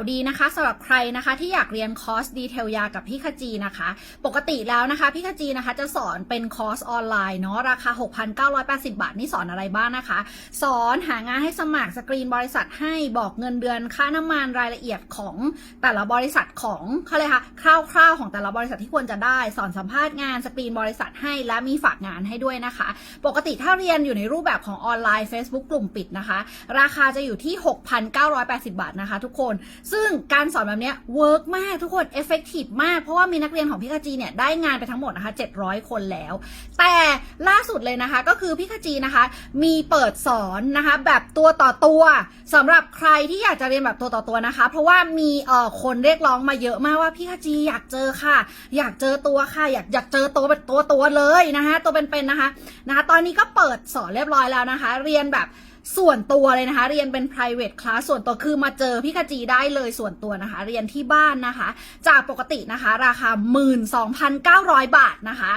าวดีนะคะสำหรับใครนะคะที่อยากเรียนคอร์สดีเทลยากับพี่ขจีนะคะ ปกติแล้วนะคะพี่ขจีนะคะจะสอนเป็นคอร์สออนไลน์เนาะราคา 6,980 บาทนี่สอนอะไรบ้างนะคะ สอนหางานให้สมัครสกรีนบริษัทให้บอกเงินเดือนค่าน้ำมันรายละเอียดของแต่ละบริษัทของเขาเลยค่ะคร่าวๆ ของแต่ละบริษัทที่ควรจะได้ สอนสัมภาษณ์งานสกรีนบริษัทให้และมีฝากงานให้ด้วยนะคะ ปกติถ้าเรียนอยู่ในรูปแบบของออนไลน์ Facebook กลุ่มปิดนะคะ ราคาจะอยู่ที่ 6,980 บาทนะคะ ทุกคนซึ่งการสอนแบบนี้เวิร์กมากทุกคนเอฟเฟกตีฟมาก เพราะว่ามีนักเรียนของพี่ขจีเนี่ยได้งานไปทั้งหมดนะคะ700 คนแล้ว แต่ล่าสุดเลยนะคะก็คือพี่ขจีนะคะ มีเปิดสอนนะคะแบบตัวต่อตัวสำหรับใครที่อยากจะเรียนแบบตัวต่อตัวนะคะ เพราะว่ามีเอ่อคนเรียกร้องมาเยอะมากว่าพี่ขจีอยากเจอค่ะ อยากเจอตัวค่ะ อยากอยากเจอตัวเป็นตัวตัวเลยนะคะตัวเป็นๆนะคะนะคะ ตอนนี้ก็เปิดสอนเรียบร้อยแล้วนะคะ เรียนแบบส่วนตัวเลยนะคะ เรียนเป็น private class ส่วนตัวคือมาเจอพี่ขจีได้เลยส่วนตัวนะคะ เรียนที่บ้านนะคะ จากปกตินะคะ ราคา 12,900 บาทนะคะ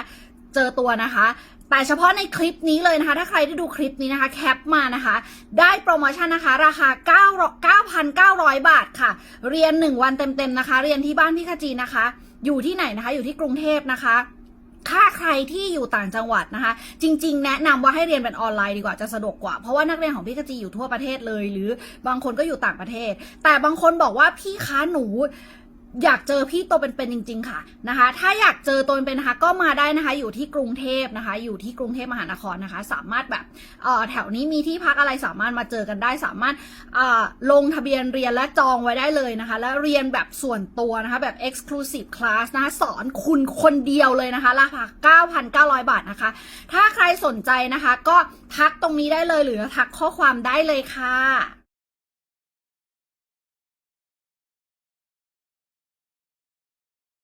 เจอตัวนะคะแต่เฉพาะในคลิปนี้เลยนะคะ ถ้าใครได้ดูคลิปนี้นะคะ แคปมานะคะ ได้โปรโมชั่นนะคะ ราคา 9 9,900 บาทค่ะ เรียน 1 วันเต็มๆนะคะ เรียนที่บ้านพี่ขจีนะคะ อยู่ที่ไหนนะคะ อยู่ที่กรุงเทพนะคะ ถ้าใครที่อยู่ต่างจังหวัดนะคะ จริง ๆ แนะนำว่าให้เรียนเป็นออนไลน์ดีกว่าจะสะดวกกว่า เพราะว่านักเรียนของพี่กจีอยู่ทั่วประเทศเลย หรือบางคนก็อยู่ต่างประเทศ แต่บางคนบอกว่าพี่คะหนู อยากเจอพี่ตัวเป็นๆจริง ๆ ค่ะนะคะ ถ้าอยากเจอตัวเป็นๆนะคะ ก็มาได้นะคะ อยู่ที่กรุงเทพนะคะ อยู่ที่กรุงเทพมหานครนะคะ สามารถแบบแถวนี้มีที่พักอะไรสามารถมาเจอกันได้ สามารถลงทะเบียนเรียนและจองไว้ได้เลยนะคะ แล้วเรียนแบบส่วนตัวนะคะ แบบ exclusive class นะคะสอนคุณคนเดียวเลยนะคะ ราคา 9,900 บาทนะคะ ถ้าใครสนใจนะคะ ก็ทักตรงนี้ได้เลยหรือทักข้อความได้เลยค่ะ